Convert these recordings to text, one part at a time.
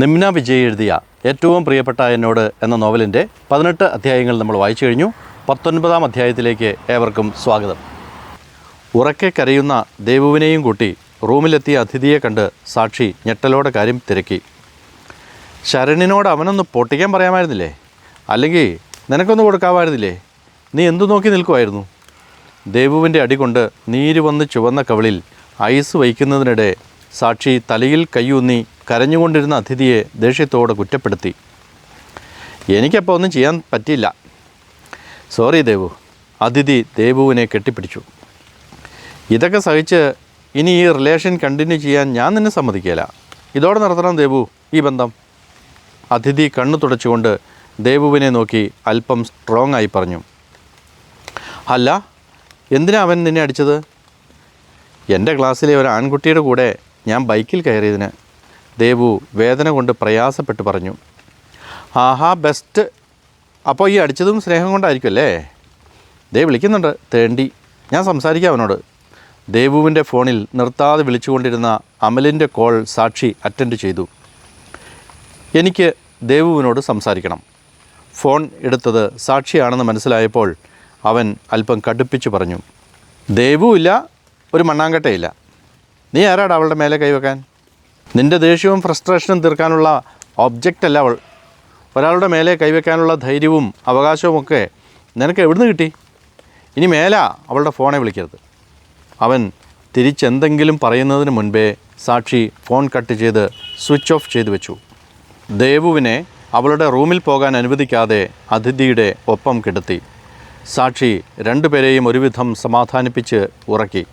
നിമ്ന വിജയ് എഴുതിയ ഏറ്റവും പ്രിയപ്പെട്ട എന്നോട് എന്ന നോവലിന്റെ പതിനെട്ട് അധ്യായങ്ങൾ നമ്മൾ വായിച്ചു കഴിഞ്ഞു. പത്തൊൻപതാം അധ്യായത്തിലേക്ക് ഏവർക്കും സ്വാഗതം. ഉറക്കെ കരയുന്ന ദേവുവിനെയും കൂട്ടി റൂമിലെത്തിയ അതിഥിയെ കണ്ട് സാക്ഷി ഞെട്ടലോടെ കാര്യം തിരക്കി. ശരണിനോട് അവനൊന്ന് പൊട്ടിക്കാൻ പറയാമായിരുന്നില്ലേ? അല്ലെങ്കിൽ നിനക്കൊന്ന് കൊടുക്കാമായിരുന്നില്ലേ? നീ എന്തു നോക്കി നിൽക്കുമായിരുന്നു ദേവുവിന്റെ അടികൊണ്ട് നീര് വന്ന് ചുവന്ന കവിളിൽ ഐസ് വയ്ക്കുന്നതിനിടെ സാക്ഷി തലയിൽ കൈയൂന്നി കരഞ്ഞുകൊണ്ടിരുന്ന അതിഥിയെ ദേഷ്യത്തോടെ കുറ്റപ്പെടുത്തി. എനിക്കപ്പോൾ ഒന്നും ചെയ്യാൻ പറ്റിയില്ല. സോറി ദേവു. അതിഥി ദേവുവിനെ കെട്ടിപ്പിടിച്ചു. ഇതൊക്കെ സഹിച്ച് ഇനി ഈ റിലേഷൻ കണ്ടിന്യൂ ചെയ്യാൻ ഞാൻ നിന്നെ സമ്മതിക്കില്ല ഇതോടെ നിർത്തണം ദേവു ഈ ബന്ധം. അതിഥി കണ്ണു തുടച്ചുകൊണ്ട് ദേവുവിനെ നോക്കി അല്പം സ്ട്രോങ് ആയി പറഞ്ഞു. അല്ല എന്തിനാ അവൻ നിന്നെ അടിച്ചത്? എന്റെ ക്ലാസ്സിലെ ഒരു ആൺകുട്ടിയുടെ കൂടെ ഞാൻ ബൈക്കിൽ കയറിയതിന് ദേവു വേദന കൊണ്ട് പ്രയാസപ്പെട്ട് പറഞ്ഞു ആഹാ ബെസ്റ്റ് അപ്പോൾ ഈ അടിച്ചതും സ്നേഹം കൊണ്ടായിരിക്കും അല്ലേ? ദേ വിളിക്കുന്നുണ്ട് തേണ്ടി ഞാൻ സംസാരിക്കാം അവനോട്. ദേവുവിന്റെ ഫോണിൽ നിർത്താതെ വിളിച്ചുകൊണ്ടിരുന്ന അമലിന്റെ കോൾ സാക്ഷി അറ്റൻഡ് ചെയ്തു. എനിക്ക് ദേവുവിനോട് സംസാരിക്കണം. ഫോൺ എടുത്തത് സാക്ഷിയാണെന്ന് മനസ്സിലായപ്പോൾ അവൻ അല്പം കടുപ്പിച്ച് പറഞ്ഞു ദേവുവില്ല ഒരു മണ്ണാങ്കട്ടയില്ല. നീ ആരാടാ അവളുടെ മേലെ കൈവെക്കാൻ? നിന്റെ ദേഷ്യവും ഫ്രസ്ട്രേഷനും തീർക്കാനുള്ള ഒബ്ജക്റ്റ് അല്ല അവൾ. ഒരാളുടെ മേലെ കൈവയ്ക്കാനുള്ള ധൈര്യവും അവകാശവും ഒക്കെ നിനക്ക് എവിടുന്ന് കിട്ടി? ഇനി മേല അവളുടെ ഫോണെ വിളിക്കരുത്. അവൻ തിരിച്ചെന്തെങ്കിലും പറയുന്നതിന് മുൻപേ സാക്ഷി ഫോൺ കട്ട് ചെയ്ത് സ്വിച്ച് ഓഫ് ചെയ്തു വെച്ചു. ദേവുവിനെ അവളുടെ റൂമിൽ പോകാൻ അനുവദിക്കാതെ അതിഥിയുടെ ഒപ്പം കിടത്തി. സാക്ഷി രണ്ടുപേരെയും ഒരുവിധം സമാധാനിപ്പിച്ച് ഉറക്കി.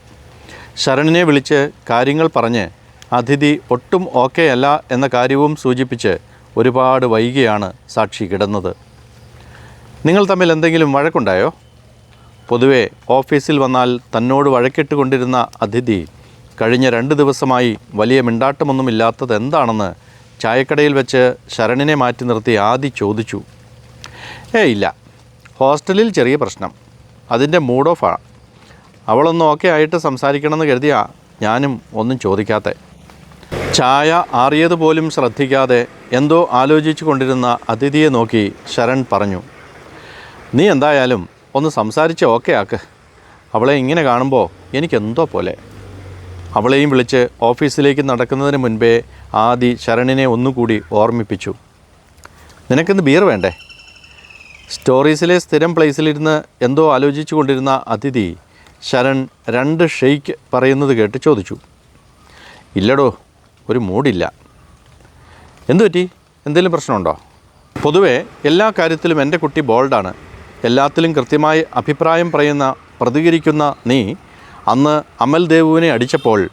ശരണിനെ വിളിച്ച് കാര്യങ്ങൾ പറഞ്ഞ് അതിഥി ഒട്ടും ഓക്കെ അല്ല എന്ന കാര്യവും സൂചിപ്പിച്ച് ഒരുപാട് വൈകിയാണ് സാക്ഷി കിടന്നത്. നിങ്ങൾ തമ്മിൽ എന്തെങ്കിലും വഴക്കുണ്ടായോ? പൊതുവേ ഓഫീസിൽ വന്നാൽ തന്നോട് വഴക്കിട്ട് കൊണ്ടിരുന്ന അതിഥി കഴിഞ്ഞ രണ്ട് ദിവസമായി വലിയ മിണ്ടാട്ടമൊന്നുമില്ലാത്തത് എന്താണെന്ന് ചായക്കടയിൽ വെച്ച് ശരണിനെ മാറ്റി നിർത്തി ആദി ചോദിച്ചു. ഏ ഇല്ല ഹോസ്റ്റലിൽ ചെറിയ പ്രശ്നം. അതിന്റെ മൂഡ് ഓഫാണ് അവളൊന്ന് ഓക്കെ ആയിട്ട് സംസാരിക്കണമെന്ന് കരുതിയാ ഞാനും ഒന്നും ചോദിക്കാത്തെ. ചായ ആറിയതുപോലും ശ്രദ്ധിക്കാതെ എന്തോ ആലോചിച്ചു കൊണ്ടിരുന്ന അതിഥിയെ നോക്കി ശരൺ പറഞ്ഞു നീ എന്തായാലും ഒന്ന് സംസാരിച്ച് ഓക്കെ ആക്ക്. അവളെ ഇങ്ങനെ കാണുമ്പോൾ എനിക്കെന്തോ പോലെ. അവളെയും വിളിച്ച് ഓഫീസിലേക്ക് നടക്കുന്നതിന് മുൻപേ ആദി ശരണിനെ ഒന്നുകൂടി ഓർമ്മിപ്പിച്ചു. നിനക്കിന്ന് ബിയർ വേണ്ടേ? സ്റ്റോറീസിലെ സ്ഥിരം പ്ലേസിലിരുന്ന് എന്തോ ആലോചിച്ചു കൊണ്ടിരുന്ന അതിഥി ശരൺ രണ്ട് ഷെയ്ക്ക് പറയുന്നത് കേട്ട് ചോദിച്ചു. ഇല്ലടോ ഒരു മൂടില്ല. എന്തു പറ്റി? എന്തെങ്കിലും പ്രശ്നമുണ്ടോ? പൊതുവേ എല്ലാ കാര്യത്തിലും എന്റെ കുട്ടി ബോൾഡാണ്. എല്ലാത്തിലും കൃത്യമായി അഭിപ്രായം പറയുന്ന പ്രതികരിക്കുന്ന നീ അന്ന് അമൽ ദേവുവിനെ അടിച്ചപ്പോൾ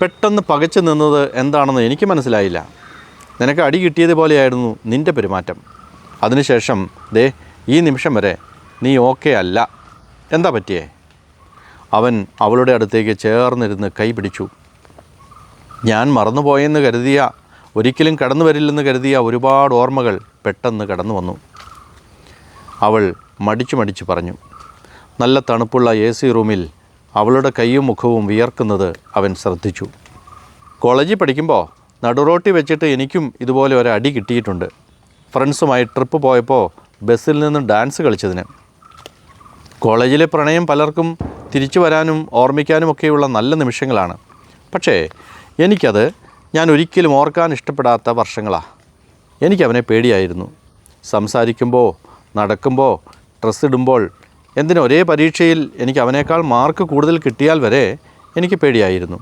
പെട്ടെന്ന് പകച്ചു നിന്നത് എന്താണെന്ന് എനിക്ക് മനസ്സിലായില്ല. നിനക്ക് അടി കിട്ടിയതുപോലെയായിരുന്നു നിന്റെ പെരുമാറ്റം. അതിനുശേഷം ദേ ഈ നിമിഷം വരെ നീ ഓക്കെ അല്ല. എന്താ പറ്റിയേ? അവൻ അവളുടെ അടുത്തേക്ക് ചേർന്നിരുന്ന് കൈ പിടിച്ചു. ഞാൻ മറന്നുപോയെന്ന് കരുതിയ ഒരിക്കലും കടന്നു വരില്ലെന്ന് കരുതിയ ഒരുപാട് ഓർമ്മകൾ പെട്ടെന്ന് കടന്നു വന്നു അവൾ മടിച്ചു മടിച്ചു പറഞ്ഞു നല്ല തണുപ്പുള്ള എ സി റൂമിൽ അവളുടെ കൈയും മുഖവും വിയർക്കുന്നത് അവൻ ശ്രദ്ധിച്ചു. കോളേജിൽ പഠിക്കുമ്പോൾ നടുറോട്ടി വെച്ചിട്ട് എനിക്കും ഇതുപോലെ ഒരു അടി കിട്ടിയിട്ടുണ്ട്. ഫ്രണ്ട്സുമായി ട്രിപ്പ് പോയപ്പോൾ ബസ്സിൽ നിന്ന് ഡാൻസ് കളിച്ചതിന്. കോളേജിലെ പ്രണയം പലർക്കും തിരിച്ചു വരാനും ഓർമ്മിക്കാനുമൊക്കെയുള്ള നല്ല നിമിഷങ്ങളാണ്. പക്ഷേ എനിക്കത് ഞാൻ ഒരിക്കലും ഓർക്കാൻ ഇഷ്ടപ്പെടാത്ത വർഷങ്ങളാണ് എനിക്കവനെ പേടിയായിരുന്നു. സംസാരിക്കുമ്പോൾ നടക്കുമ്പോൾ ഡ്രസ്സ് ഇടുമ്പോൾ എന്തിനും ഒരേ പരീക്ഷയിൽ എനിക്ക് അവനേക്കാൾ മാർക്ക് കൂടുതൽ കിട്ടിയാൽ വരെ എനിക്ക് പേടിയായിരുന്നു.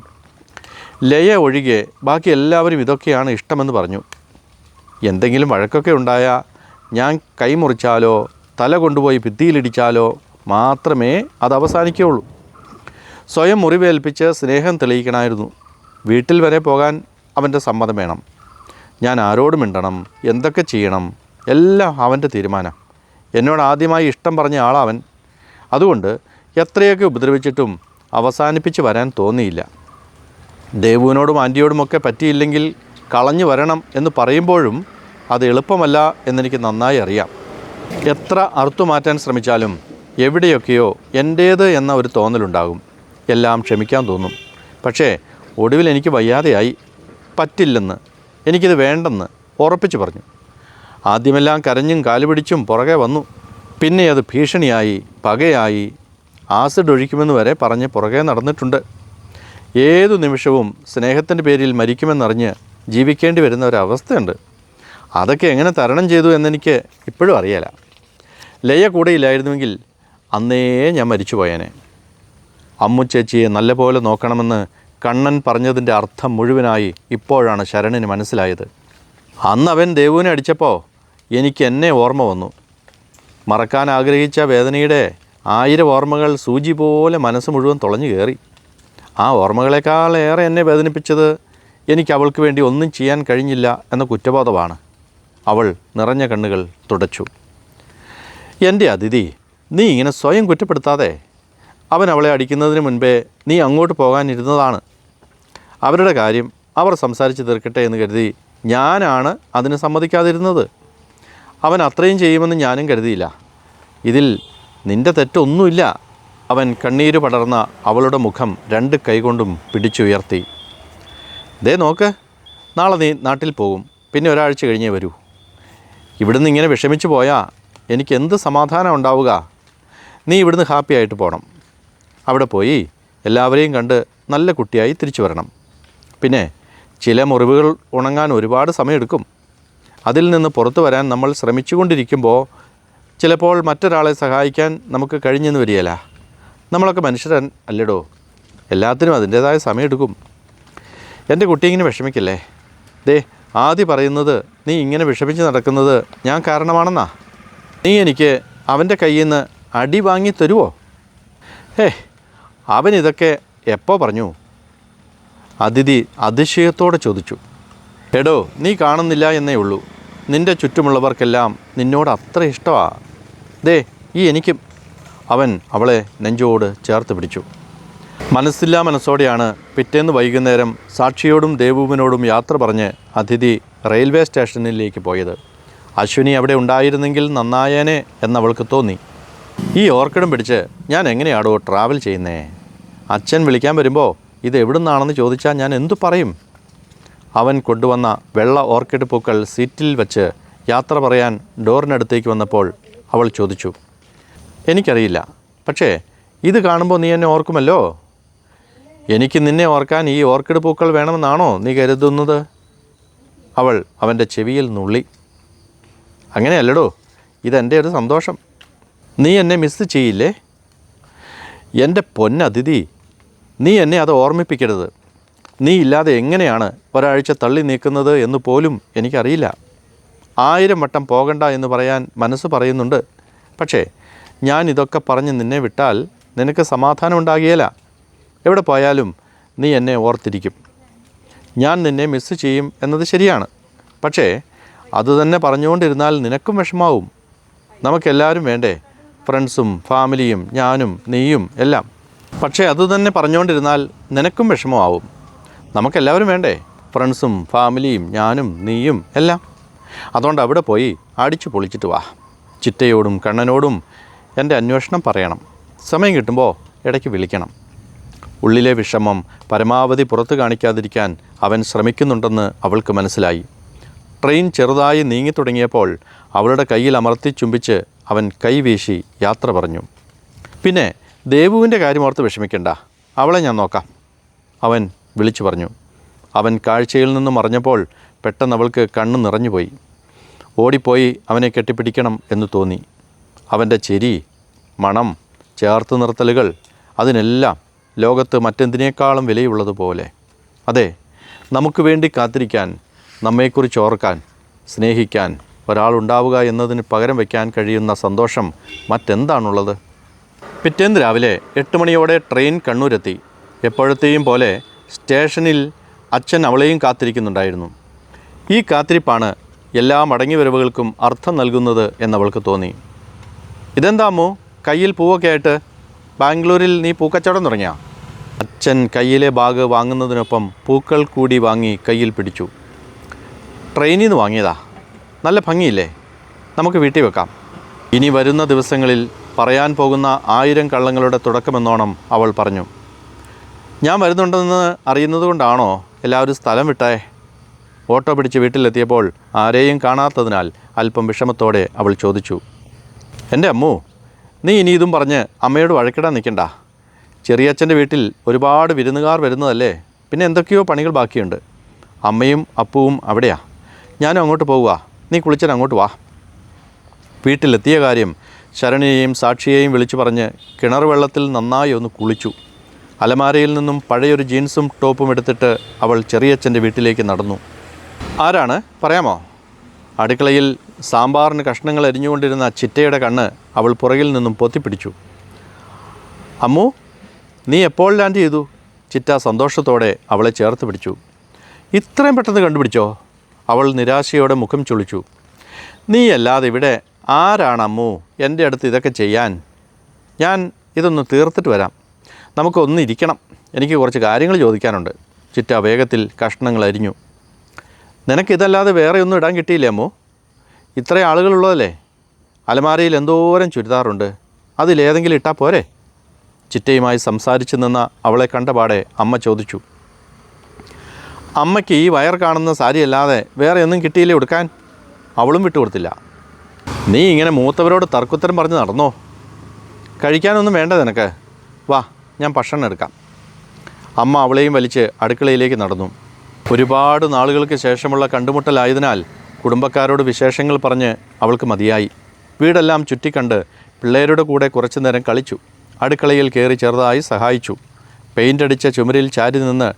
ലയ ഒഴികെ ബാക്കി എല്ലാവരും ഇതൊക്കെയാണ് ഇഷ്ടമെന്ന് പറഞ്ഞു. എന്തെങ്കിലും വഴക്കൊക്കെ ഉണ്ടായാൽ ഞാൻ കൈമുറിച്ചാലോ തല കൊണ്ടുപോയി ഭിത്തിയിലിടിച്ചാലോ മാത്രമേ അത് അവസാനിക്കുകയുള്ളൂ സ്വയം മുറിവേൽപ്പിച്ച് സ്നേഹം തെളിയിക്കണമായിരുന്നു വീട്ടിൽ വരെ പോകാൻ അവന്റെ സമ്മതം വേണം. ഞാൻ ആരോട് മിണ്ടണം? എന്തൊക്കെ ചെയ്യണം? എല്ലാം അവന്റെ തീരുമാനം. എന്നോട് ആദ്യമായി ഇഷ്ടം പറഞ്ഞ ആളവൻ. അതുകൊണ്ട് എത്രയൊക്കെ ഉപദ്രവിച്ചിട്ടും അവസാനിപ്പിച്ച് വരാൻ തോന്നിയില്ല. ദേവുവിനോടും ആന്റിയോടുമൊക്കെ പറ്റിയില്ലെങ്കിൽ കളഞ്ഞു വരണം എന്ന് പറയുമ്പോഴും അത് എളുപ്പമല്ല എന്നെനിക്ക് നന്നായി അറിയാം. എത്ര അറുത്തു മാറ്റാൻ ശ്രമിച്ചാലും എവിടെയൊക്കെയോ എന്റേത് എന്ന ഒരു തോന്നലുണ്ടാകും. എല്ലാം ക്ഷമിക്കാൻ തോന്നും. പക്ഷേ ഒടുവിൽ എനിക്ക് വയ്യാതെയായി. പറ്റില്ലെന്ന്. എനിക്കിത് വേണ്ടെന്ന് ഉറപ്പിച്ചു പറഞ്ഞു. ആദ്യമെല്ലാം കരഞ്ഞും കാലുപിടിച്ചും പുറകെ വന്നു. പിന്നെ അത് ഭീഷണിയായി പകയായി ആസിഡ് ഒഴിക്കുമെന്ന് വരെ പറഞ്ഞ് പുറകെ നടന്നിട്ടുണ്ട്. ഏതു നിമിഷവും സ്നേഹത്തിന്റെ പേരിൽ മരിക്കുമെന്നറിഞ്ഞ് ജീവിക്കേണ്ടി വരുന്ന ഒരവസ്ഥയുണ്ട്. അതൊക്കെ എങ്ങനെ തരണം ചെയ്തു എന്നെനിക്ക് ഇപ്പോഴും അറിയില്ല ലയ കൂടെയില്ലായിരുന്നുവെങ്കിൽ അന്നേ ഞാൻ മരിച്ചു പോയേനെ അമ്മു ചേച്ചിയെ നല്ലപോലെ നോക്കണമെന്ന് കണ്ണൻ പറഞ്ഞതിന്റെ അർത്ഥം മുഴുവനായി ഇപ്പോഴാണ് ശരണിന് മനസ്സിലായത്. അന്ന് അവൻ ദേവുവിനെ അടിച്ചപ്പോൾ എനിക്ക് എന്നെ ഓർമ്മ വന്നു. മറക്കാൻ ആഗ്രഹിച്ച വേദനയുടെ ആയിരം ഓർമ്മകൾ സൂചി പോലെ മനസ്സ് മുഴുവൻ തുളഞ്ഞു കയറി. ആ ഓർമ്മകളെക്കാൾ ഏറെ എന്നെ വേദനിപ്പിച്ചത് എനിക്ക് അവൾക്ക് വേണ്ടി ഒന്നും ചെയ്യാൻ കഴിഞ്ഞില്ല എന്ന കുറ്റബോധമാണ്. അവൾ നിറഞ്ഞ കണ്ണുകൾ തുടച്ചു. എന്റെ അതിഥി നീ ഇങ്ങനെ സ്വയം കുറ്റപ്പെടുത്താതെ അവൻ അവളെ അടിക്കുന്നതിന് മുൻപേ നീ അങ്ങോട്ട് പോകാനിരുന്നതാണ്. അവരുടെ കാര്യം അവർ സംസാരിച്ച് തീർക്കട്ടെ എന്ന് കരുതി ഞാനാണ് അതിന് സമ്മതിക്കാതിരുന്നത്. അവൻ അത്രയും ചെയ്യുമെന്ന് ഞാനും കരുതിയില്ല. ഇതിൽ നിന്റെ തെറ്റൊന്നുമില്ല. അവൻ കണ്ണീര് പടർന്ന അവളുടെ മുഖം രണ്ട് കൈകൊണ്ടും പിടിച്ചുയർത്തി. ദേ നോക്ക് നാളെ നീ നാട്ടിൽ പോകും പിന്നെ ഒരാഴ്ച കഴിഞ്ഞേ വരൂ. ഇവിടുന്ന് ഇങ്ങനെ വിഷമിച്ചു പോയാൽ എനിക്ക് എന്ത് സമാധാനം ഉണ്ടാവുക? നീ ഇവിടുന്ന് ഹാപ്പി ആയിട്ട് പോകണം അവിടെ പോയി എല്ലാവരെയും കണ്ട് നല്ല കുട്ടിയായി തിരിച്ചു വരണം. പിന്നെ ചില മുറിവുകൾ ഉണങ്ങാൻ ഒരുപാട് സമയമെടുക്കും. അതിൽ നിന്ന് പുറത്തു വരാൻ നമ്മൾ ശ്രമിച്ചുകൊണ്ടിരിക്കുമ്പോൾ ചിലപ്പോൾ മറ്റൊരാളെ സഹായിക്കാൻ നമുക്ക് കഴിഞ്ഞെന്ന് വരികയില്ല. നമ്മളൊക്കെ മനുഷ്യരൻ അല്ലടോ. എല്ലാത്തിനും അതിന്റേതായ സമയമെടുക്കും. എന്റെ കുട്ടി ഇങ്ങനെ വിഷമിക്കില്ലേ? ദേ ആദ്യം പറയുന്നത് നീ ഇങ്ങനെ വിഷമിച്ച് നടക്കുന്നത് ഞാൻ കാരണമാണെന്നാ? നീ എനിക്ക് അവന്റെ കയ്യിൽ നിന്ന് അടി വാങ്ങി തരുമോ ഏ അവൻ ഇതൊക്കെ എപ്പോൾ പറഞ്ഞു? അതിഥി അതിശയത്തോടെ ചോദിച്ചു എടോ നീ കാണുന്നില്ല എന്നേ ഉള്ളൂ. നിന്റെ ചുറ്റുമുള്ളവർക്കെല്ലാം നിന്നോട് അത്ര ഇഷ്ടമാ ദേ ഈ എനിക്കും. അവൻ അവളെ നെഞ്ചോട് ചേർത്ത് പിടിച്ചു. മനസ്സില്ലാ മനസ്സോടെയാണ് പിറ്റേന്ന് വൈകുന്നേരം സാക്ഷിയോടും ദേവുവിനോടും യാത്ര പറഞ്ഞ് അതിഥി റെയിൽവേ സ്റ്റേഷനിലേക്ക് പോയത്. അശ്വിനി അവിടെ ഉണ്ടായിരുന്നെങ്കിൽ നന്നായേനെ എന്നവൾക്ക് തോന്നി. ഈ ഓർക്കിഡും പിടിച്ച് ഞാൻ എങ്ങനെയാടോ ട്രാവൽ ചെയ്യുന്നേ? അച്ഛൻ വിളിക്കാൻ വരുമ്പോൾ ഇത് എവിടുന്നാണെന്ന് ചോദിച്ചാൽ ഞാൻ എന്തു പറയും? അവൻ കൊണ്ടുവന്ന വെള്ള ഓർക്കിഡ് പൂക്കൾ സീറ്റിൽ വെച്ച് യാത്ര പറയാൻ ഡോറിനടുത്തേക്ക് വന്നപ്പോൾ അവൾ ചോദിച്ചു എനിക്കറിയില്ല പക്ഷേ ഇത് കാണുമ്പോൾ നീ എന്നെ ഓർക്കുമല്ലോ? എനിക്ക് നിന്നെ ഓർക്കാൻ ഈ ഓർക്കിഡ് പൂക്കൾ വേണമെന്നാണോ നീ കരുതുന്നത്? അവൾ അവന്റെ ചെവിയിൽ നുള്ളി അങ്ങനെയല്ലടോ ഇതെന്റെ ഒരു സന്തോഷം. നീ എന്നെ മിസ് ചെയ്യില്ലേ? എന്റെ പൊന്നതിഥി നീ എന്നെ അത് ഓർമ്മിപ്പിക്കരുത്. നീ ഇല്ലാതെ എങ്ങനെയാണ് ഒരാഴ്ച തള്ളി നീക്കുന്നത് എന്ന് പോലും എനിക്കറിയില്ല. ആയിരം വട്ടം പോകണ്ട എന്ന് പറയാൻ മനസ്സ് പറയുന്നുണ്ട്. പക്ഷേ ഞാൻ ഇതൊക്കെ പറഞ്ഞ് നിന്നെ വിട്ടാൽ നിനക്ക് സമാധാനം ഉണ്ടാകുകയില്ല. എവിടെ പോയാലും നീ എന്നെ ഓർത്തിരിക്കും. ഞാൻ നിന്നെ മിസ് ചെയ്യും എന്നത് ശരിയാണ്. പക്ഷേ അതുതന്നെ പറഞ്ഞുകൊണ്ടിരുന്നാൽ നിനക്കും വിഷമാവും. നമുക്കെല്ലാവരും വേണ്ടേ? ഫ്രണ്ട്സും ഫാമിലിയും ഞാനും നീയും എല്ലാം. പക്ഷേ അത് തന്നെ പറഞ്ഞുകൊണ്ടിരുന്നാൽ നിനക്കും വിഷമമാവും. നമുക്കെല്ലാവരും വേണ്ടേ? ഫ്രണ്ട്സും ഫാമിലിയും ഞാനും നീയും എല്ലാം. അതുകൊണ്ട് അവിടെ പോയി അടിച്ചു പൊളിച്ചിട്ട് വാ. ചിറ്റയോടും കണ്ണനോടും എന്റെ അന്വേഷണം പറയണം. സമയം കിട്ടുമ്പോൾ ഇടയ്ക്ക് വിളിക്കണം. ഉള്ളിലെ വിഷമം പരമാവധി പുറത്തു കാണിക്കാതിരിക്കാൻ അവൻ ശ്രമിക്കുന്നുണ്ടെന്ന് അവൾക്ക് മനസ്സിലായി. ട്രെയിൻ ചെറുതായി നീങ്ങിത്തുടങ്ങിയപ്പോൾ അവളുടെ കയ്യിൽ അമർത്തി ചുംബിച്ച് അവൻ കൈവീശി യാത്ര പറഞ്ഞു. പിന്നെ ദേവുവിന്റെ കാര്യം ഓർത്ത് വിഷമിക്കണ്ട. അവളെ ഞാൻ നോക്കാം. അവൻ വിളിച്ചു പറഞ്ഞു. അവൻ കാഴ്ചയിൽ നിന്ന് മറിഞ്ഞപ്പോൾ പെട്ടെന്ന് അവൾക്ക് കണ്ണ് നിറഞ്ഞുപോയി. ഓടിപ്പോയി അവനെ കെട്ടിപ്പിടിക്കണം എന്ന് തോന്നി. അവന്റെ ചെരി മണം ചേർത്ത് നിർത്തലുകൾ അതിനെല്ലാം ലോകത്ത് മറ്റെന്തിനേക്കാളും വിലയുള്ളതുപോലെ അതെ നമുക്ക് വേണ്ടി കാത്തിരിക്കാൻ നമ്മെക്കുറിച്ച് ഓർക്കാൻ സ്നേഹിക്കാൻ ഒരാളുണ്ടാവുക എന്നതിന് പകരം വയ്ക്കാൻ കഴിയുന്ന സന്തോഷം മറ്റെന്താണുള്ളത്? പിറ്റേന്ന് രാവിലെ എട്ട് മണിയോടെ ട്രെയിൻ കണ്ണൂരെത്തി. എപ്പോഴത്തെയും പോലെ സ്റ്റേഷനിൽ അച്ഛൻ അവളെയും കാത്തിരിക്കുന്നുണ്ടായിരുന്നു. ഈ കാത്തിരിപ്പാണ് എല്ലാ മടങ്ങിവരവുകൾക്കും അർത്ഥം നൽകുന്നത് എന്നവൾക്ക് തോന്നി. ഇതെന്താമോ കയ്യിൽ പൂവൊക്കെ ആയിട്ട്? ബാംഗ്ലൂരിൽ നീ പൂക്കച്ചവടം തുടങ്ങിയ? അച്ഛൻ കയ്യിലെ ബാഗ് വാങ്ങുന്നതിനൊപ്പം പൂക്കൾ കൂടി വാങ്ങി കയ്യിൽ പിടിച്ചു. ട്രെയിനിൽ നിന്ന് വാങ്ങിയതാ. നല്ല ഭംഗിയില്ലേ? നമുക്ക് വീട്ടിൽ വെക്കാം. ഇനി വരുന്ന ദിവസങ്ങളിൽ പറയാൻ പോകുന്ന ആയിരം കള്ളങ്ങളുടെ തുടക്കമെന്നോണം അവൾ പറഞ്ഞു. ഞാൻ വരുന്നുണ്ടെന്ന് അറിയുന്നത് കൊണ്ടാണോ എല്ലാവരും സ്ഥലം വിട്ടേ? ഓട്ടോ പിടിച്ച് വീട്ടിലെത്തിയപ്പോൾ ആരെയും കാണാത്തതിനാൽ അല്പം വിഷമത്തോടെ അവൾ ചോദിച്ചു. എന്റെ അമ്മു നീ ഇനി ഇതും പറഞ്ഞ് അമ്മയോട് വഴക്കിടാൻ നിൽക്കണ്ട. ചെറിയച്ഛന്റെ വീട്ടിൽ ഒരുപാട് വിരുന്നുകാർ വരുന്നതല്ലേ? പിന്നെ എന്തൊക്കെയോ പണികൾ ബാക്കിയുണ്ട്. അമ്മയും അപ്പുവും അവിടെയാ. ഞാനും അങ്ങോട്ട് പോവുക. നീ കുളിച്ചാൽ അങ്ങോട്ട് വാ. വീട്ടിലെത്തിയ കാര്യം ശരണിയെയും സാക്ഷിയെയും വിളിച്ചു പറഞ്ഞ് കിണർ വെള്ളത്തിൽ നന്നായി ഒന്ന് കുളിച്ചു. അലമാരയിൽ നിന്നും പഴയൊരു ജീൻസും ടോപ്പും എടുത്തിട്ട് അവൾ ചെറിയച്ഛന്റെ വീട്ടിലേക്ക് നടന്നു. ആരാണ്? പറയാമോ? അടുക്കളയിൽ സാമ്പാറിന് കഷ്ണങ്ങൾ എരിഞ്ഞുകൊണ്ടിരുന്ന ചിറ്റയുടെ കണ്ണ് അവൾ പുറകിൽ നിന്നും പൊത്തിപ്പിടിച്ചു. അമ്മു നീ എപ്പോൾ ലാൻഡ് ചെയ്തു? ചിറ്റ സന്തോഷത്തോടെ അവളെ ചേർത്ത് പിടിച്ചു. ഇത്രയും പെട്ടെന്ന് കണ്ടുപിടിച്ചോ? അവൾ നിരാശയോടെ മുഖം ചുളിച്ചു. നീ അല്ലാതെ ഇവിടെ ആരാണ് എന്റെ അടുത്ത് ഇതൊക്കെ ചെയ്യാൻ? ഞാൻ ഇതൊന്ന് തീർത്തിട്ട് വരാം. നമുക്കൊന്നിരിക്കണം എനിക്ക് കുറച്ച് കാര്യങ്ങൾ ചോദിക്കാനുണ്ട്. ചിറ്റ വേഗത്തിൽ കഷ്ണങ്ങൾ അരിഞ്ഞു. നിനക്കിതല്ലാതെ വേറെ ഒന്നും ഇടാൻ കിട്ടിയില്ലേ അമ്മു? ഇത്ര ആളുകളുള്ളതല്ലേ? അലമാരയിൽ എന്തോരം ചുരിദാറുണ്ട്. അതിലേതെങ്കിലും ഇട്ടാൽ പോരെ? ചിറ്റയുമായി സംസാരിച്ചു നിന്ന അവളെ കണ്ടപാടെ അമ്മ ചോദിച്ചു. അമ്മയ്ക്ക് ഈ വയർ കാണുന്ന സാരിയല്ലാതെ വേറെ ഒന്നും കിട്ടിയില്ലേ ഉടുക്കാൻ? അവളും വിട്ടുകൊടുത്തില്ല. നീ ഇങ്ങനെ മൂത്തവരോട് തർക്കുത്തരം പറഞ്ഞ് നടന്നോ? കഴിക്കാനൊന്നും വേണ്ട നിനക്ക്. വാ ഞാൻ ഭക്ഷണം എടുക്കാം. അമ്മ അവളെയും വലിച്ച് അടുക്കളയിലേക്ക് നടന്നു. ഒരുപാട് നാളുകൾക്ക് ശേഷമുള്ള കണ്ടുമുട്ടലായതിനാൽ കുടുംബക്കാരോട് വിശേഷങ്ങൾ പറഞ്ഞ് അവൾക്ക് മതിയായി. വീടെല്ലാം ചുറ്റിക്കണ്ട് പിള്ളേരുടെ കൂടെ കുറച്ചു നേരം കളിച്ചു. അടുക്കളയിൽ കയറി ചെറുതായി സഹായിച്ചു. പെയിന്റ് അടിച്ച ചുമരിൽ ചാരി നിന്ന്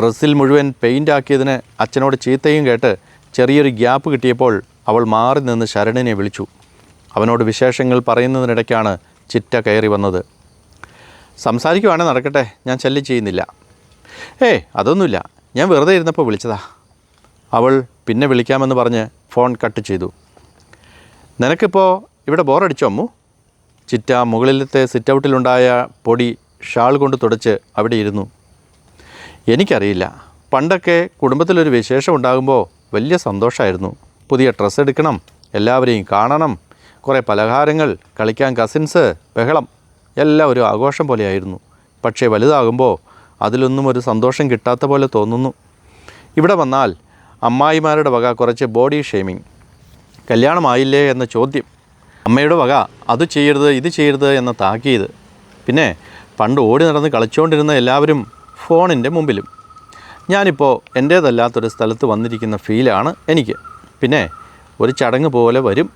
ഡ്രസ്സിൽ മുഴുവൻ പെയിന്റ് ആക്കിയതിന് അച്ഛനോട് ചീത്തയും കേട്ട് ചെറിയൊരു ഗ്യാപ്പ് കിട്ടിയപ്പോൾ അവൾ മാറി നിന്ന് ശരണിനെ വിളിച്ചു. അവനോട് വിശേഷങ്ങൾ പറയുന്നതിനിടയ്ക്കാണ് ചിറ്റ കയറി വന്നത്. സംസാരിക്കുവാണെങ്കിൽ നടക്കട്ടെ ഞാൻ ശല്യം ചെയ്യുന്നില്ല. ഏ അതൊന്നുമില്ല ഞാൻ വെറുതെ ഇരുന്നപ്പോൾ വിളിച്ചതാ. അവൾ പിന്നെ വിളിക്കാമെന്ന് പറഞ്ഞ് ഫോൺ കട്ട് ചെയ്തു. നിനക്കിപ്പോൾ ഇവിടെ ബോറടിച്ചോ അമ്മു? ചിറ്റ മുകളിലത്തെ സിറ്റൗട്ടിലുണ്ടായ പൊടി ഷാൾ കൊണ്ട് തുടച്ച് അവിടെ ഇരുന്നു. എനിക്കറിയില്ല പണ്ടൊക്കെ കുടുംബത്തിലൊരു വിശേഷം ഉണ്ടാകുമ്പോൾ വലിയ സന്തോഷമായിരുന്നു പുതിയ ഡ്രസ്സ് എടുക്കണം എല്ലാവരെയും കാണണം. കുറേ പലഹാരങ്ങൾ കളിക്കാൻ കസിൻസ് ബഹളം. എല്ലാം ഒരു ആഘോഷം പോലെയായിരുന്നു. പക്ഷേ വലുതാകുമ്പോൾ അതിലൊന്നും ഒരു സന്തോഷം കിട്ടാത്ത പോലെ തോന്നുന്നു. ഇവിടെ വന്നാൽ അമ്മായിമാരുടെ വക കുറച്ച് ബോഡി ഷേമിങ് കല്യാണമായില്ലേ എന്ന ചോദ്യം. അമ്മയുടെ വക അത് ചെയ്യരുത് ഇത് ചെയ്യരുത് എന്ന താക്കീത്. പിന്നെ പണ്ട് ഓടി നടന്ന് കളിച്ചുകൊണ്ടിരുന്ന എല്ലാവരും ഫോണിന്റെ മുമ്പിലും. ഞാനിപ്പോൾ എന്റേതല്ലാത്തൊരു സ്ഥലത്ത് വന്നിരിക്കുന്ന ഫീലാണ് എനിക്ക്. പിന്നെ ഒരു ചടങ്ങ് പോലെ വരും.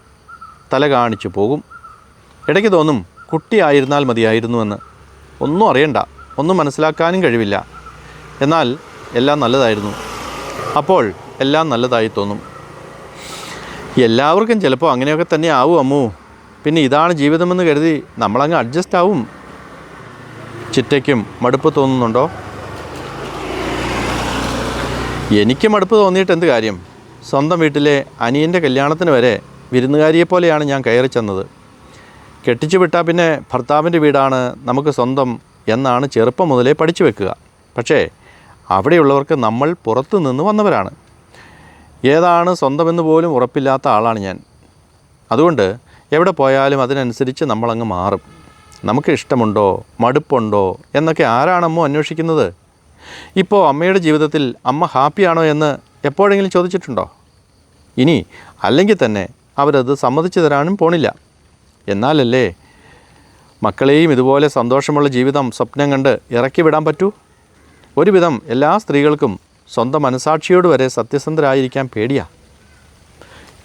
തല കാണിച്ചു പോകും. ഇടയ്ക്ക് തോന്നും കുട്ടിയായിരുന്നാൽ മതിയായിരുന്നുവെന്ന് ഒന്നും അറിയണ്ട. ഒന്നും മനസ്സിലാക്കാനും കഴിവില്ല. എന്നാൽ എല്ലാം നല്ലതായിരുന്നു. അപ്പോൾ എല്ലാം നല്ലതായി തോന്നും. എല്ലാവർക്കും ചിലപ്പോൾ അങ്ങനെയൊക്കെ തന്നെ ആവും അമ്മു. പിന്നെ ഇതാണ് ജീവിതമെന്ന് കരുതി നമ്മളങ്ങ് അഡ്ജസ്റ്റ് ആവും. ചിറ്റയ്ക്കും മടുപ്പ് തോന്നുന്നുണ്ടോ? എനിക്ക് മടുപ്പ് തോന്നിയിട്ട് എന്ത് കാര്യം? സ്വന്തം വീട്ടിലെ അനിയന്റെ കല്യാണത്തിന് വരെ വിരുന്നുകാരിയെ പോലെയാണ് ഞാൻ കയറി ചെന്നത്. കെട്ടിച്ചു വിട്ടാൽ പിന്നെ ഭർത്താവിന്റെ വീടാണ് നമുക്ക് സ്വന്തം എന്നാണ് ചെറുപ്പം മുതലേ പഠിച്ചു വെക്കുക. പക്ഷേ അവിടെയുള്ളവർക്ക് നമ്മൾ പുറത്തു നിന്ന് വന്നവരാണ്. ഏതാണ് സ്വന്തമെന്ന് പോലും ഉറപ്പില്ലാത്ത ആളാണ് ഞാൻ. അതുകൊണ്ട് എവിടെ പോയാലും അതിനനുസരിച്ച് നമ്മളങ്ങ് മാറും. നമുക്ക് ഇഷ്ടമുണ്ടോ മടുപ്പുണ്ടോ എന്നൊക്കെ ആരാണമ്മോ അന്വേഷിക്കുന്നത്? ഇപ്പോൾ അമ്മയുടെ ജീവിതത്തിൽ അമ്മ ഹാപ്പിയാണോ എന്ന് എപ്പോഴെങ്കിലും ചോദിച്ചിട്ടുണ്ടോ? ഇനി അല്ലെങ്കിൽ തന്നെ അവരത് സമ്മതിച്ചു തരാനും പോണില്ല. എന്നാലല്ലേ മക്കളെയും ഇതുപോലെ സന്തോഷമുള്ള ജീവിതം സ്വപ്നം കണ്ട് ഇറക്കി വിടാൻ പറ്റൂ? ഒരുവിധം എല്ലാ സ്ത്രീകൾക്കും സ്വന്തം മനസാക്ഷിയോട് വരെ സത്യസന്ധരായിരിക്കാൻ പേടിയാ.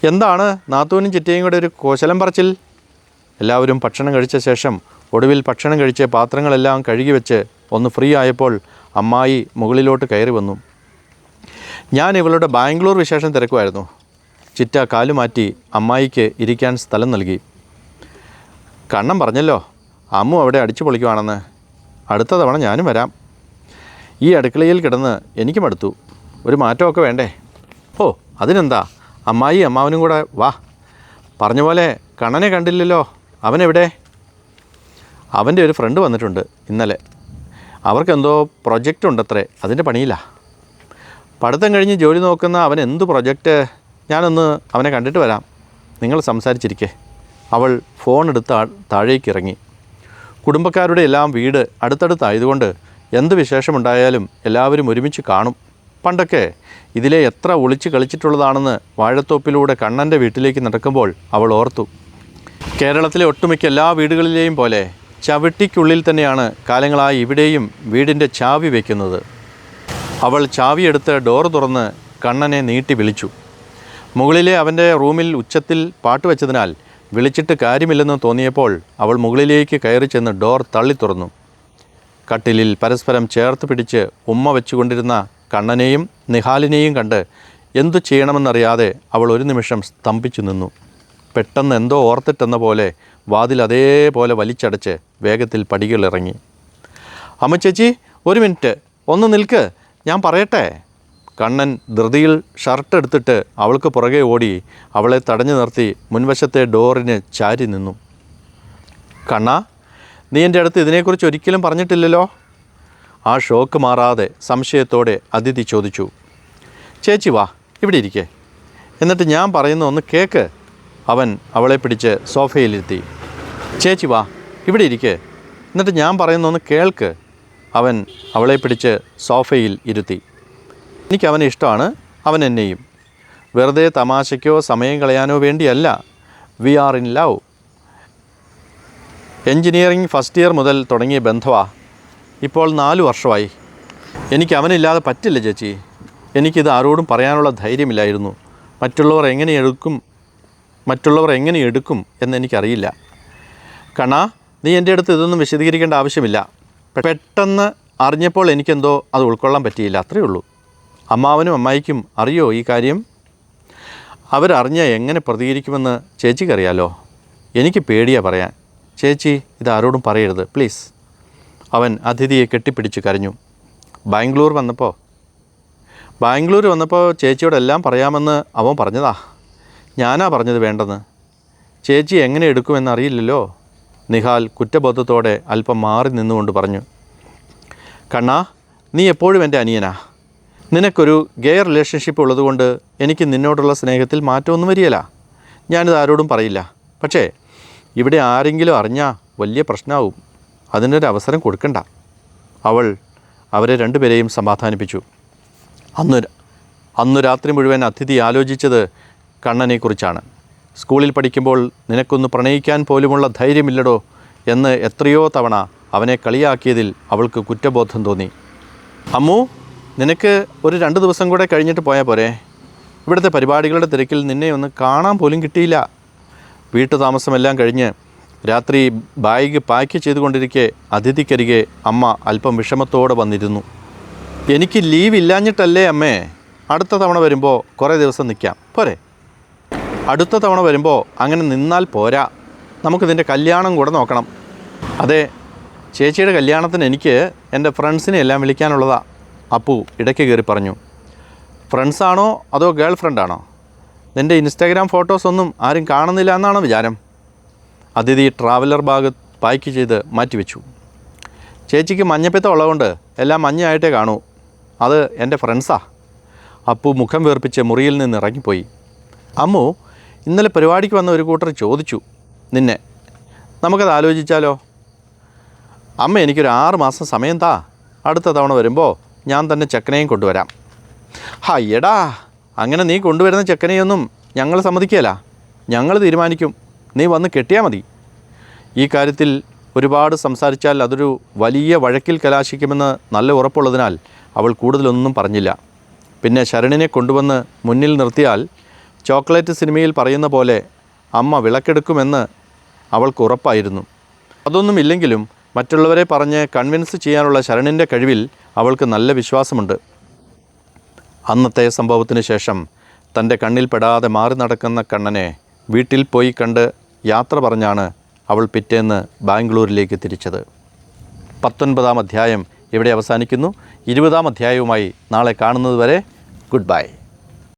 എന്താണ് നാത്തൂനും ചിറ്റയും കൂടെ ഒരു കോശലം പറച്ചിൽ? എല്ലാവരും ഭക്ഷണം കഴിച്ച ശേഷം ഒടുവിൽ ഭക്ഷണം കഴിച്ച് പാത്രങ്ങളെല്ലാം കഴുകി വെച്ച് ഒന്ന് ഫ്രീ ആയപ്പോൾ അമ്മായി മുകളിലോട്ട് കയറി വന്നു. ഞാൻ ഇവളുടെ ബാംഗ്ലൂർ വിശേഷം തിരക്കുമായിരുന്നു. ചിറ്റ കാലു മാറ്റി അമ്മായിക്ക് ഇരിക്കാൻ സ്ഥലം നൽകി. കണ്ണം പറഞ്ഞല്ലോ അമ്മു അവിടെ അടിച്ചു പൊളിക്കുവാണെന്ന്. അടുത്ത തവണ ഞാനും വരാം. ഈ അടുക്കളയിൽ കിടന്ന് എനിക്കും അടുത്തു. ഒരു മാറ്റമൊക്കെ വേണ്ടേ? ഓ അതിനെന്താ? അമ്മായി അമ്മാവനും കൂടെ വാ. പറഞ്ഞ പോലെ കണ്ണനെ കണ്ടില്ലല്ലോ. അവനെവിടെ? അവന്റെ ഒരു ഫ്രണ്ട് വന്നിട്ടുണ്ട് ഇന്നലെ. അവർക്കെന്തോ പ്രൊജക്റ്റ് ഉണ്ടത്രേ അതിന്റെ പണിയില്ല പഠിത്തം കഴിഞ്ഞ് ജോലി നോക്കുന്ന അവൻ എന്ത് പ്രൊജക്റ്റ്? ഞാനൊന്ന് അവനെ കണ്ടിട്ട് വരാം. നിങ്ങൾ സംസാരിച്ചിരിക്കേ. അവൾ ഫോൺ എടുത്ത് താഴേക്ക് ഇറങ്ങി. കുടുംബക്കാരുടെ എല്ലാം വീട് അടുത്തടുത്തായതുകൊണ്ട് എന്ത് വിശേഷമുണ്ടായാലും എല്ലാവരും ഒരുമിച്ച് കാണും. പണ്ടൊക്കെ ഇതിലെ എത്ര ഒളിച്ച് കളിച്ചിട്ടുള്ളതാണെന്ന് വാഴത്തോപ്പിലൂടെ കണ്ണന്റെ വീട്ടിലേക്ക് നടക്കുമ്പോൾ അവൾ ഓർത്തു. കേരളത്തിലെ ഒട്ടുമിക്ക എല്ലാ വീടുകളിലെയും പോലെ ചവിട്ടിക്കുള്ളിൽ തന്നെയാണ് കാലങ്ങളായി ഇവിടെയും വീടിന്റെ ചാവി വയ്ക്കുന്നത്. അവൾ ചാവിയെടുത്ത് ഡോർ തുറന്ന് കണ്ണനെ നീട്ടി വിളിച്ചു. മുകളിലെ അവന്റെ റൂമിൽ ഉച്ചത്തിൽ പാട്ട് വെച്ചതിനാൽ വിളിച്ചിട്ട് കാര്യമില്ലെന്ന് തോന്നിയപ്പോൾ അവൾ മുകളിലേക്ക് കയറി ചെന്ന് ഡോർ തള്ളി തുറന്നു. കട്ടിലിൽ പരസ്പരം ചേർത്ത് പിടിച്ച് ഉമ്മ വെച്ചുകൊണ്ടിരുന്ന കണ്ണനെയും നിഹാലിനെയും കണ്ട് എന്തു ചെയ്യണമെന്നറിയാതെ അവൾ ഒരു നിമിഷം സ്തംഭിച്ചു നിന്നു. പെട്ടെന്ന് എന്തോ ഓർത്തിട്ടെന്ന പോലെ വാതിൽ അതേപോലെ വലിച്ചടച്ച് വേഗത്തിൽ പടികളിറങ്ങി. അമ്മ ചേച്ചി ഒരു മിനിറ്റ്. ഒന്ന് നിൽക്ക്. ഞാൻ പറയട്ടെ? കണ്ണൻ ധൃതിയിൽ ഷർട്ട് എടുത്തിട്ട് അവൾക്ക് പുറകെ ഓടി അവളെ തടഞ്ഞു നിർത്തി മുൻവശത്തെ ഡോറിന് ചാരി നിന്നു. കണ്ണ നീ എന്റെ അടുത്ത് ഇതിനെക്കുറിച്ച് ഒരിക്കലും പറഞ്ഞിട്ടില്ലല്ലോ? ആ ഷോക്ക് മാറാതെ സംശയത്തോടെ അതിഥി ചോദിച്ചു. ചേച്ചി വാ ഇവിടെ ഇരിക്കേ. എന്നിട്ട് ഞാൻ പറയുന്ന ഒന്ന് കേക്ക്. അവൻ അവളെ പിടിച്ച് സോഫയിലിരുത്തി ചേച്ചി വാ ഇവിടെ ഇരിക്കേ. എന്നിട്ട് ഞാൻ പറയുന്ന ഒന്ന് കേൾക്ക്. അവൻ അവളെ പിടിച്ച് സോഫയിൽ ഇരുത്തി. എനിക്ക് അവനെ ഇഷ്ടമാണ് അവൻ എന്നെയും. വെറുതെ തമാശയ്ക്കോ സമയം കളയാനോ വേണ്ടിയല്ല. We are in love. Engineering first year മുതൽ തുടങ്ങിയ ബന്ധമാ ഇപ്പോൾ നാലു വർഷമായി. എനിക്ക് അവനില്ലാതെ പറ്റില്ല ചേച്ചി. എനിക്കിത് ആരോടും പറയാനുള്ള ധൈര്യമില്ലായിരുന്നു. മറ്റുള്ളവർ എങ്ങനെ എടുക്കും മറ്റുള്ളവർ എങ്ങനെ എടുക്കും എന്നെനിക്കറിയില്ല കണ നീ എന്റെ അടുത്ത് ഇതൊന്നും വിശദീകരിക്കേണ്ട ആവശ്യമില്ല. പെട്ടെന്ന് അറിഞ്ഞപ്പോൾ എനിക്കെന്തോ അത് ഉൾക്കൊള്ളാൻ പറ്റിയില്ല അത്രയേ ഉള്ളൂ. അമ്മാവനും അമ്മായിക്കും അറിയോ ഈ കാര്യം? അവരറിഞ്ഞ എങ്ങനെ പ്രതികരിക്കുമെന്ന് ചേച്ചിക്കറിയാലോ എനിക്ക് പേടിയാ പറയാൻ. ചേച്ചി ഇത് ആരോടും പറയരുത് പ്ലീസ്. അവൻ അതിഥിയെ കെട്ടിപ്പിടിച്ച് കരഞ്ഞു. ബാംഗ്ലൂർ വന്നപ്പോൾ ബാംഗ്ലൂർ വന്നപ്പോൾ ചേച്ചിയോടെല്ലാം പറയാമെന്ന് അവൻ പറഞ്ഞതാ. ഞാനാ പറഞ്ഞത് വേണ്ടെന്ന്. ചേച്ചി എങ്ങനെ എടുക്കുമെന്നറിയില്ലല്ലോ നിഹാൽ കുറ്റബോധത്തോടെ അല്പം മാറി നിന്നുകൊണ്ട് പറഞ്ഞു കണ്ണാ നീ എപ്പോഴും എന്റെ അനിയനാ. നിനക്കൊരു ഗേ റിലേഷൻഷിപ്പ് ഉള്ളതുകൊണ്ട് എനിക്ക് നിന്നോടുള്ള സ്നേഹത്തിൽ മാറ്റമൊന്നും വരികയില്ല. ഞാനിത് ആരോടും പറയില്ല. പക്ഷേ ഇവിടെ ആരെങ്കിലും അറിഞ്ഞാൽ വലിയ പ്രശ്നമാവും അതിനൊരു അവസരം കൊടുക്കണ്ട. അവൾ അവരെ രണ്ടുപേരെയും സമാധാനിപ്പിച്ചു. അന്ന് അന്നു രാത്രി മുഴുവൻ അതിഥി ആലോചിച്ചത് കണ്ണനെക്കുറിച്ചാണ്. സ്കൂളിൽ പഠിക്കുമ്പോൾ നിനക്കൊന്ന് പ്രണയിക്കാൻ പോലുമുള്ള ധൈര്യമില്ലടോ എന്ന് എത്രയോ തവണ അവനെ കളിയാക്കിയതിൽ അവൾക്ക് കുറ്റബോധം തോന്നി. അമ്മു നിനക്ക് ഒരു രണ്ട് ദിവസം കൂടെ കഴിഞ്ഞിട്ട് പോയാൽ പോരെ. ഇവിടുത്തെ പരിപാടികളുടെ തിരക്കിൽ നിന്നെ ഒന്ന് കാണാൻ പോലും കിട്ടിയില്ല. വീട്ടു താമസമെല്ലാം കഴിഞ്ഞ് രാത്രി ബാഗ് പാക്ക് ചെയ്തുകൊണ്ടിരിക്കെ അതിഥിക്കരികെ അമ്മ അല്പം വിഷമത്തോടെ വന്നിരുന്നു. എനിക്ക് ലീവ് ഇല്ലാഞ്ഞിട്ടല്ലേ അമ്മേ. അടുത്ത തവണ വരുമ്പോൾ കുറേ ദിവസം നിൽക്കാം പോരെ. അടുത്ത തവണ വരുമ്പോൾ അങ്ങനെ നിന്നാൽ പോരാ. നമുക്കിതിന്റെ കല്യാണം കൂടെ നോക്കണം. അതെ ചേച്ചിയുടെ കല്യാണത്തിന് എനിക്ക് എന്റെ ഫ്രണ്ട്സിനെ എല്ലാം വിളിക്കാനുള്ളതാ അപ്പു ഇടയ്ക്ക് കയറി പറഞ്ഞു. ഫ്രണ്ട്സാണോ അതോ ഗേൾ ഫ്രണ്ടാണോ നിന്റെ ഇൻസ്റ്റാഗ്രാം ഫോട്ടോസൊന്നും ആരും കാണുന്നില്ല എന്നാണോ വിചാരം? അതിഥി ട്രാവലർ ബാഗ് പാക്ക് ചെയ്ത് മാറ്റിവെച്ചു. ചേച്ചിക്ക് മഞ്ഞപ്പിത്തം ഉള്ളതുകൊണ്ട് എല്ലാം മഞ്ഞയായിട്ടേ കാണൂ. അത് എന്റെ ഫ്രണ്ട്സാ. അപ്പു മുഖം വേർപ്പിച്ച് മുറിയിൽ നിന്ന് ഇറങ്ങിപ്പോയി. അമ്മു ഇന്നലെ പരിപാടിക്ക് വന്ന ഒരു കൂട്ടർ ചോദിച്ചു നിന്നെ നമുക്കത് ആലോചിച്ചാലോ? അമ്മ എനിക്കൊരു ആറ് മാസം സമയം താ. അടുത്ത തവണ വരുമ്പോൾ ഞാൻ തന്നെ ചെക്കനെയും കൊണ്ടുവരാം. ഹയ്യടാ അങ്ങനെ നീ കൊണ്ടുവരുന്ന ചെക്കനെയൊന്നും ഞങ്ങൾ സമ്മതിക്കുകയില്ല ഞങ്ങൾ തീരുമാനിക്കും. നീ വന്ന് കെട്ടിയാൽ മതി. ഈ കാര്യത്തിൽ ഒരുപാട് സംസാരിച്ചാൽ അതൊരു വലിയ വഴക്കിൽ കലാശിക്കുമെന്ന് നല്ല ഉറപ്പുള്ളതിനാൽ അവൾ കൂടുതലൊന്നും പറഞ്ഞില്ല. പിന്നെ ശരണിനെ കൊണ്ടുവന്ന് മുന്നിൽ നിർത്തിയാൽ ചോക്ലേറ്റ് സിനിമയിൽ പറയുന്ന പോലെ അമ്മ വിളക്കെടുക്കുമെന്ന് അവൾക്ക് ഉറപ്പായിരുന്നു. അതൊന്നും ഇല്ലെങ്കിലും മറ്റുള്ളവരെ പറഞ്ഞ് കൺവിൻസ് ചെയ്യാനുള്ള ശരണിന്റെ കഴിവിൽ അവൾക്ക് നല്ല വിശ്വാസമുണ്ട്. അന്നത്തെ സംഭവത്തിന് ശേഷം തന്റെ കണ്ണിൽപ്പെടാതെ മാറി നടക്കുന്ന കണ്ണനെ വീട്ടിൽ പോയി കണ്ട് യാത്ര പറഞ്ഞാണ് അവൾ പിറ്റേന്ന് ബാംഗ്ലൂരിലേക്ക് തിരിച്ചത്. പത്തൊൻപതാം അധ്യായം ഇവിടെ അവസാനിക്കുന്നു. ഇരുപതാം അധ്യായവുമായി നാളെ കാണുന്നതുവരെ ഗുഡ് ബൈ.